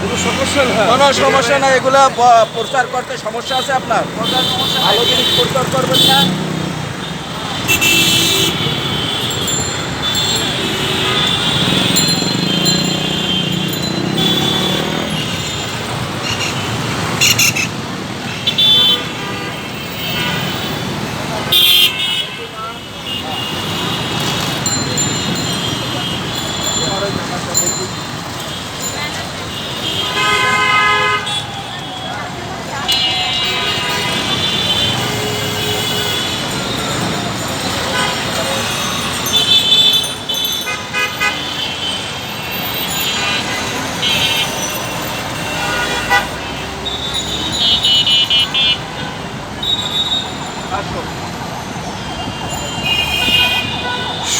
কোনো সমস্যা না। কোনো সমস্যা নাই এগুলো প্রচার করতে সমস্যা আছে আপনার? ভালো জিনিস প্রচার করবেন না?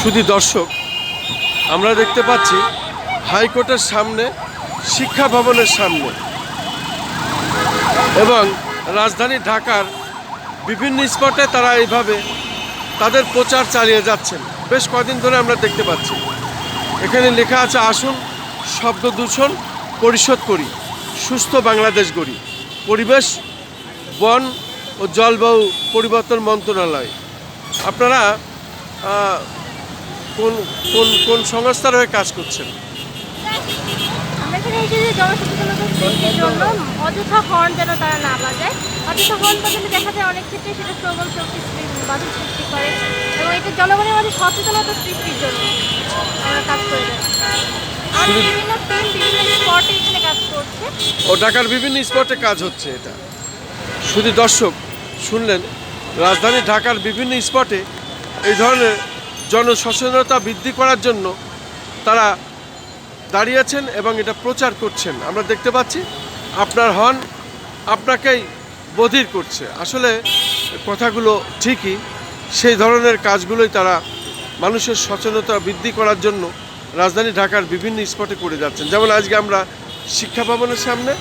শুধু দর্শক, আমরা দেখতে পাচ্ছি হাইকোর্টের সামনে, শিক্ষা ভবনের সামনে এবং রাজধানী ঢাকার বিভিন্ন স্পটে তারা এইভাবে তাদের প্রচার চালিয়ে যাচ্ছেন। বেশ কদিন ধরে আমরা দেখতে পাচ্ছি। এখানে লেখা আছে, আসুন, শব্দ দূষণ, পরিশোধ করি, সুস্থ বাংলাদেশ গড়ি, পরিবেশ, বন ও জলবায়ু পরিবর্তন মন্ত্রণালয়। আপনারা কোন কোন কোন সংস্থার হয়ে কাজ করছেন? এখানে এই যে জনসচেতনতা সৃষ্টির জন্য অযথা হর্ন যেন তারা না বাজায়। অযথা হর্ন বাজালে দেখা যায় অনেক ক্ষেত্রে সেটা শ্রবণ শক্তি বাধা সৃষ্টি করে এবং এটা জনগণের মধ্যে সচেতনতা সৃষ্টির জন্য আমরা কাজ করে আর বিভিন্ন টিম বিভিন্ন স্পটে এখানে কাজ করছে। ও ঢাকার বিভিন্ন স্পটে কাজ হচ্ছে এটা। শুধু দর্শক শুনলেন রাজধানী ঢাকার বিভিন্ন স্পটে এই ধরনের জনসচেতনতা বৃদ্ধি করার জন্য তারা দাঁড়িয়েছেন এবং এটা প্রচার করছেন। আমরা দেখতে পাচ্ছি আপনার হন আপনাকেই বধির করছে। আসলে কথাগুলো ঠিকই, সেই ধরনের কাজগুলোই তারা মানুষের সচেতনতা বৃদ্ধি করার জন্য রাজধানী ঢাকার বিভিন্ন স্পটে করে যাচ্ছেন। যেমন আজকে আমরা শিক্ষা ভবনের সামনে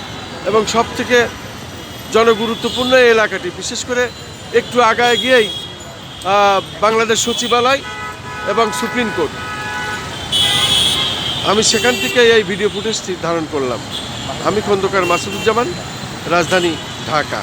এবং সব থেকে জনগুরুত্বপূর্ণ এই এলাকাটি। বিশেষ করে একটু আগায় গিয়েই বাংলাদেশ সচিবালয় এবং সুপ্রিম কোর্ট। আমি সেখান থেকে এই ভিডিও ফুটেজটি ধারণ করলাম। আমি খন্দকার মাসুদুজ্জামান, রাজধানী ঢাকা।